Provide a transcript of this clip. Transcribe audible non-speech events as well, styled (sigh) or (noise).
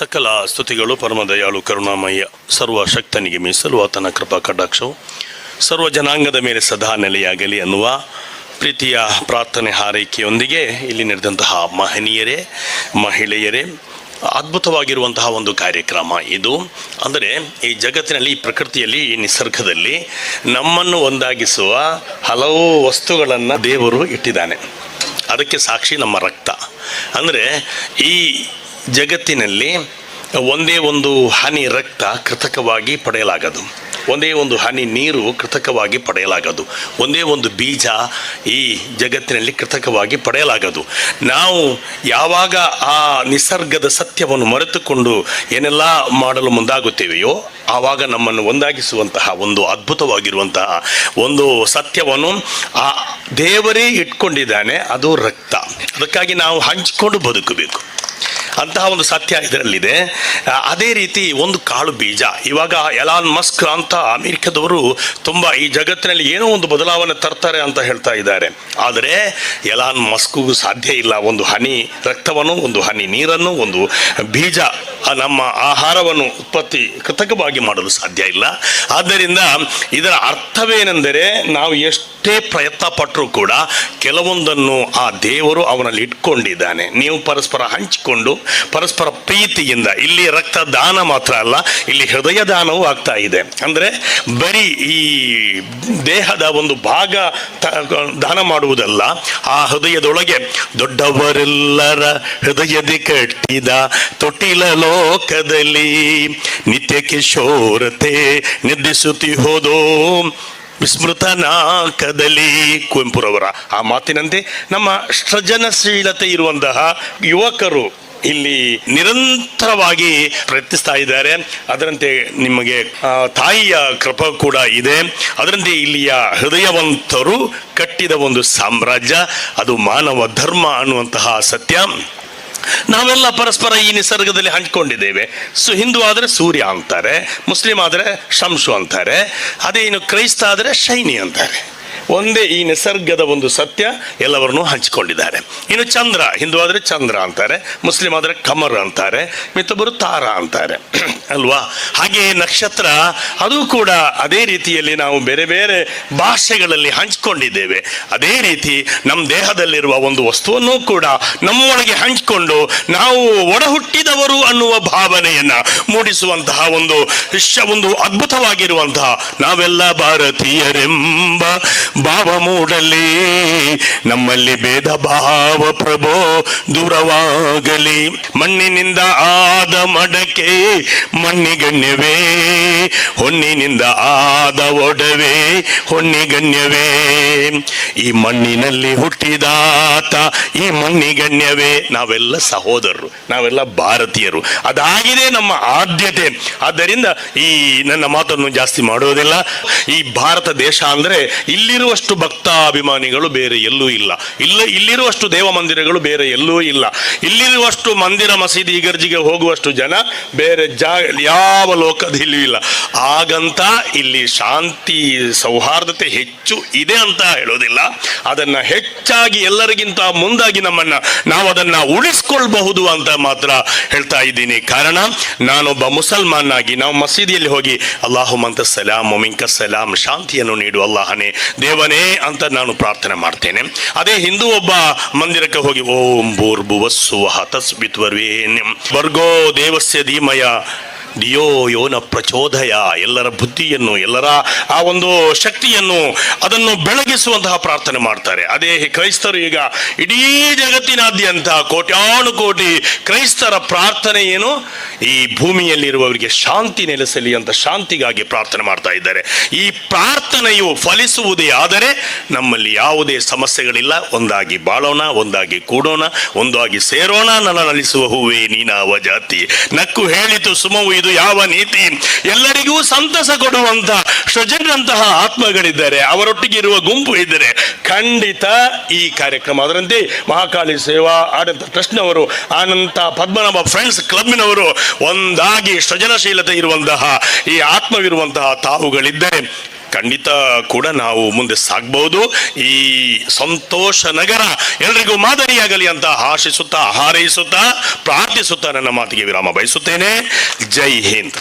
ಸಕಲ ಸ್ತುತಿಗಳು ಪರಮದಯಾಳು ಕರುಣಾಮಯ್ಯ ಸರ್ವ ಸರ್ವಶಕ್ತನಿಗೆ ಮೀಸಲು, ಆತನ ಕೃಪಾ ಕಟಾಕ್ಷವು ಸರ್ವ ಜನಾಂಗದ ಮೇಲೆ ಸದಾ ನೆಲೆಯಾಗಲಿ ಅನ್ನುವ ಪ್ರೀತಿಯ ಪ್ರಾರ್ಥನೆ ಹಾರೈಕೆಯೊಂದಿಗೆ ಇಲ್ಲಿ ನಡೆದಂತಹ ಮಹನೀಯರೇ, ಮಹಿಳೆಯರೇ, ಅದ್ಭುತವಾಗಿರುವಂತಹ ಒಂದು ಕಾರ್ಯಕ್ರಮ ಇದು. ಅಂದರೆ ಈ ಜಗತ್ತಿನಲ್ಲಿ, ಈ ಪ್ರಕೃತಿಯಲ್ಲಿ, ಈ ನಿಸರ್ಗದಲ್ಲಿ ನಮ್ಮನ್ನು ಒಂದಾಗಿಸುವ ಹಲವು ವಸ್ತುಗಳನ್ನು ದೇವರು ಇಟ್ಟಿದ್ದಾನೆ. ಅದಕ್ಕೆ ಸಾಕ್ಷಿ ನಮ್ಮ ರಕ್ತ. ಅಂದರೆ ಈ ಜಗತ್ತಿನಲ್ಲಿ ಒಂದೇ ಒಂದು ಹನಿ ರಕ್ತ ಕೃತಕವಾಗಿ ಪಡೆಯಲಾಗದು. ಒಂದೇ ಒಂದು ಹನಿ ನೀರು ಕೃತಕವಾಗಿ ಪಡೆಯಲಾಗದು. ಒಂದೇ ಒಂದು ಬೀಜ ಈ ಜಗತ್ತಿನಲ್ಲಿ ಕೃತಕವಾಗಿ ಪಡೆಯಲಾಗದು. ನಾವು ಯಾವಾಗ ಆ ನಿಸರ್ಗದ ಸತ್ಯವನ್ನು ಮರೆತುಕೊಂಡು ಏನೆಲ್ಲ ಮಾಡಲು ಮುಂದಾಗುತ್ತೇವೆಯೋ, ಆವಾಗ ನಮ್ಮನ್ನು ಒಂದಾಗಿಸುವಂತಹ, ಒಂದು ಅದ್ಭುತವಾಗಿರುವಂತಹ, ಒಂದು ಸತ್ಯವನ್ನು ಆ ದೇವರೇ ಇಟ್ಕೊಂಡಿದ್ದಾನೆ, ಅದು ರಕ್ತ. ಅದಕ್ಕಾಗಿ ನಾವು ಹಂಚಿಕೊಂಡು ಬದುಕಬೇಕು. ಅಂತಹ ಒಂದು ಸತ್ಯ ಇದರಲ್ಲಿದೆ. ಅದೇ ರೀತಿ ಒಂದು ಕಾಳು ಬೀಜ. ಇವಾಗ ಎಲಾನ್ ಮಸ್ಕ್ ಅಂತ ಅಮೆರಿಕದವರು ತುಂಬ ಈ ಜಗತ್ತಿನಲ್ಲಿ ಏನೋ ಒಂದು ಬದಲಾವಣೆ ತರ್ತಾರೆ ಅಂತ ಹೇಳ್ತಾ ಇದ್ದಾರೆ. ಆದರೆ ಎಲಾನ್ ಮಸ್ಕ್ಗೂ ಸಾಧ್ಯ ಇಲ್ಲ. ಒಂದು ಹನಿ ರಕ್ತವನ್ನು, ಒಂದು ಹನಿ ನೀರನ್ನು, ಒಂದು ಬೀಜ ನಮ್ಮ ಆಹಾರವನ್ನು ಉತ್ಪತ್ತಿ ಕೃತಕವಾಗಿ ಮಾಡಲು ಸಾಧ್ಯ ಇಲ್ಲ. ಆದ್ದರಿಂದ ಇದರ ಅರ್ಥವೇನೆಂದರೆ ನಾವು ಎಷ್ಟೇ ಪ್ರಯತ್ನ ಪಟ್ಟರೂ ಕೂಡ ಕೆಲವೊಂದನ್ನು ಆ ದೇವರು ಅವನಲ್ಲಿ ಇಟ್ಕೊಂಡಿದ್ದಾನೆ. ನೀವು ಪರಸ್ಪರ ಹಂಚಿಕೊಂಡು ಪರಸ್ಪರ ಪ್ರೀತಿಯಿಂದ, ಇಲ್ಲಿ ರಕ್ತ ದಾನ ಮಾತ್ರ ಅಲ್ಲ, ಇಲ್ಲಿ ಹೃದಯ ದಾನವೂ ಆಗ್ತಾ ಇದೆ. ಅಂದರೆ ಬರೀ ಈ ದೇಹದ ಒಂದು ಭಾಗ ದಾನ ಮಾಡುವುದಲ್ಲ, ಆ ಹೃದಯದೊಳಗೆ ದೊಡ್ಡವರೆಲ್ಲರ ಹೃದಯದಿ ಕಟ್ಟಿದ ತೊಟ್ಟಿಲ ಲೋಕದಲ್ಲಿ ನಿತ್ಯ ಕಿಶೋರತೆ ನಿದ್ದಿಸುತ್ತಿ ಹೋದೋ ವಿಸ್ಮೃತನಾಕದಲ್ಲಿ ಕುವೆಂಪುರವರ ಆ ಮಾತಿನಂತೆ ನಮ್ಮ ಸೃಜನಶೀಲತೆ ಇರುವಂತಹ ಯುವಕರು ಇಲ್ಲಿ ನಿರಂತರವಾಗಿ ಪ್ರಯತ್ನಿಸ್ತಾ ಇದ್ದಾರೆ. ಅದರಂತೆ ನಿಮಗೆ ತಾಯಿಯ ಕೃಪ ಕೂಡ ಇದೆ. ಅದರಂತೆ ಇಲ್ಲಿಯ ಹೃದಯವಂತರು ಕಟ್ಟಿದ ಒಂದು ಸಾಮ್ರಾಜ್ಯ, ಅದು ಮಾನವ ಧರ್ಮ ಅನ್ನುವಂತಹ ಸತ್ಯ. ನಾವೆಲ್ಲ ಪರಸ್ಪರ ಈ ನಿಸರ್ಗದಲ್ಲಿ ಹಂಚ್ಕೊಂಡಿದ್ದೇವೆ. ಸೊ, ಹಿಂದೂ ಆದರೆ ಸೂರ್ಯ ಅಂತಾರೆ, ಮುಸ್ಲಿಂ ಆದರೆ ಶಂಶು ಅಂತಾರೆ, ಅದೇ ಇನ್ನು ಕ್ರೈಸ್ತ ಆದರೆ ಶೈನಿ ಅಂತಾರೆ. ಒಂದೇ ಈ ನಿಸರ್ಗದ ಒಂದು ಸತ್ಯ ಎಲ್ಲವರನ್ನೂ ಹಂಚಿಕೊಂಡಿದ್ದಾರೆ. ಇನ್ನು ಚಂದ್ರ ಹಿಂದೂ ಆದರೆ ಚಂದ್ರ ಅಂತಾರೆ, ಮುಸ್ಲಿಂ ಆದರೆ ಕಮರ್ ಅಂತಾರೆ ಮಿತ್ತೊಬ್ಬರು ತಾರ ಅಂತಾರೆ. (clears throat) ಅಲ್ವಾ? ಹಾಗೆ ನಕ್ಷತ್ರ, ಅದು ಕೂಡ ಅದೇ ರೀತಿಯಲ್ಲಿ ನಾವು ಬೇರೆ ಬೇರೆ ಭಾಷೆಗಳಲ್ಲಿ ಹಂಚಿಕೊಂಡಿದ್ದೇವೆ. ಅದೇ ರೀತಿ ನಮ್ಮ ದೇಹದಲ್ಲಿರುವ ಒಂದು ವಸ್ತುವನ್ನು ಕೂಡ ನಮ್ಮೊಳಗೆ ಹಂಚಿಕೊಂಡು ನಾವು ಒಡಹುಟ್ಟಿದವರು ಅನ್ನುವ ಭಾವನೆಯನ್ನು ಮೂಡಿಸುವಂತಹ ಒಂದು ಒಂದು ಅದ್ಭುತವಾಗಿರುವಂತಹ ನಾವೆಲ್ಲ ಭಾರತೀಯರೆಂಬ ಭಾವ ಮೂಡಲಿ ನಮ್ಮಲ್ಲಿ ಭೇದ ಭಾವ ಪ್ರಭೋ ದೂರವಾಗಲಿ. ಮಣ್ಣಿನಿಂದ ಆದ ಮಡಕೆ ಮಣ್ಣಿಗಣ್ಯವೇ ಹೊನ್ನಿನಿಂದ ಆದ ಒಡವೆ ಹೊನ್ನಿಗಣ್ಯವೇ ಈ ಮಣ್ಣಿನಲ್ಲಿ ಹುಟ್ಟಿದಾತ ಈ ಮಣ್ಣಿಗಣ್ಯವೇ. ನಾವೆಲ್ಲ ಸಹೋದರರು, ನಾವೆಲ್ಲ ಭಾರತೀಯರು. ಅದಾಗಿದೆ ನಮ್ಮ ಆದ್ಯತೆ. ಆದ್ದರಿಂದ ಈ ನನ್ನ ಮಾತನ್ನು ಜಾಸ್ತಿ ಮಾಡುವುದಿಲ್ಲ. ಈ ಭಾರತ ದೇಶ ಅಂದ್ರೆ ಇಲ್ಲಿರುವಷ್ಟು ಭಕ್ತಾಭಿಮಾನಿಗಳು ಬೇರೆ ಎಲ್ಲೂ ಇಲ್ಲ. ಇಲ್ಲ, ಇಲ್ಲಿರುವಷ್ಟು ದೇವ ಮಂದಿರಗಳು ಬೇರೆ ಎಲ್ಲೂ ಇಲ್ಲ. ಇಲ್ಲಿರುವಷ್ಟು ಮಂದಿರ ಮಸೀದಿ ಇಗರ್ಜಿಗೆ ಹೋಗುವಷ್ಟು ಜನ ಬೇರೆ ಜಾಗ ಯಾವ ಲೋಕದಲ್ಲೂ ಇಲ್ಲ. ಹಾಗಂತ ಇಲ್ಲಿ ಶಾಂತಿ, ಸೌಹಾರ್ದತೆ ಹೆಚ್ಚು ಇದೆ ಅಂತ ಹೇಳೋದಿಲ್ಲ. ಅದನ್ನ ಹೆಚ್ಚಾಗಿ ಎಲ್ಲರಿಗಿಂತ ಮುಂದಾಗಿ ನಮ್ಮನ್ನ ನಾವು ಅದನ್ನ ಉಳಿಸ್ಕೊಳ್ಬಹುದು ಅಂತ ಮಾತ್ರ ಹೇಳ್ತಾ ಇದ್ದೀನಿ. ಕಾರಣ, ನಾನೊಬ್ಬ ಮುಸಲ್ಮಾನ್ ಆಗಿ ನಾವು ಮಸೀದಿಯಲ್ಲಿ ಹೋಗಿ ಅಲ್ಲಾಹು ಮಂತ ಸಲಾಂ ಮೊಮಿಂಕ ಸಲಾಂ ಶಾಂತಿಯನ್ನು ನೀಡು ಅಲ್ಲಾಹನೇ. ದೇವನೇ ಅಂತ ನಾನು ಪ್ರಾರ್ಥನೆ ಮಾಡ್ತೇನೆ. ಅದೇ ಹಿಂದೂ ಒಬ್ಬ ಮಂದಿರಕ್ಕೆ ಹೋಗಿ, ಓಂ ಭೂರ್ಭುವ ಸುವಹ ತಸ್ಬಿತ್ವರ್ವೇನ್ಯಂ ವರ್ಗೋ ದೇವಸ್ಯ ಧೀಮಯ ದಿಯೋ ಯೋನ ಪ್ರಚೋದಯ, ಎಲ್ಲರ ಬುದ್ಧಿಯನ್ನು, ಎಲ್ಲರ ಆ ಒಂದು ಶಕ್ತಿಯನ್ನು ಅದನ್ನು ಬೆಳಗಿಸುವಂತಹ ಪ್ರಾರ್ಥನೆ ಮಾಡ್ತಾರೆ. ಅದೇ ಕ್ರೈಸ್ತರು ಈಗ ಇಡೀ ಜಗತ್ತಿನಾದ್ಯಂತ ಕೋಟ್ಯಾನು ಕೋಟಿ ಕ್ರೈಸ್ತರ ಪ್ರಾರ್ಥನೆ ಏನು? ಈ ಭೂಮಿಯಲ್ಲಿರುವವರಿಗೆ ಶಾಂತಿ ನೆಲೆಸಲಿ ಅಂತ ಶಾಂತಿಗಾಗಿ ಪ್ರಾರ್ಥನೆ ಮಾಡ್ತಾ ಇದ್ದಾರೆ. ಈ ಪ್ರಾರ್ಥನೆಯು ಫಲಿಸುವುದೇ ಆದರೆ ನಮ್ಮಲ್ಲಿ ಯಾವುದೇ ಸಮಸ್ಯೆಗಳಿಲ್ಲ. ಒಂದಾಗಿ ಬಾಳೋಣ, ಒಂದಾಗಿ ಕೂಡೋಣ, ಒಂದಾಗಿ ಸೇರೋಣ. ನನ್ನ ನಲಿಸುವ ಹೂವೇ ನೀನಾವ ಜಾತಿ. ನಕ್ಕು ಹೇಳಿತು ಸುಮವು ಇದು ಯಾವ ನೀತಿ? ಎಲ್ಲರಿಗೂ ಸಂತಸ ಕೊಡುವಂತ ಸೃಜನರಂತಹ ಆತ್ಮಗಳಿದ್ದಾರೆ. ಅವರೊಟ್ಟಿಗೆ ಇರುವ ಗುಂಪು ಇದ್ದರೆ ಖಂಡಿತ ಈ ಕಾರ್ಯಕ್ರಮ. ಅದರಂತೆ ಮಹಾಕಾಳಿ ಸೇವಾ ಆಡಳಿತ ಟ್ರಸ್ಟ್ನವರು ಆನಂತ ಪದ್ಮನಾಭ ಫ್ರೆಂಡ್ಸ್ ಕ್ಲಬ್ನವರು ಒಂದಾಗಿ ಸೃಜನಶೀಲತೆ ಇರುವಂತಹ ಈ ಆತ್ಮವಿರುವಂತಹ ತಾವುಗಳಿದ್ದರೆ. ಖಂಡಿತ ಕೂಡ ನಾವು ಮುಂದೆ ಸಾಗಬಹುದು. ಈ ಸಂತೋಷ ನಗರ ಎಲ್ರಿಗೂ ಮಾದರಿಯಾಗಲಿ ಅಂತ ಆಶಿಸುತ್ತಾ, ಹಾರೈಸುತ್ತಾ, ಪ್ರಾರ್ಥಿಸುತ್ತಾ ನನ್ನ ಮಾತಿಗೆ ವಿರಾಮ ಬಯಸುತ್ತೇನೆ. ಜೈ ಹಿಂದ್.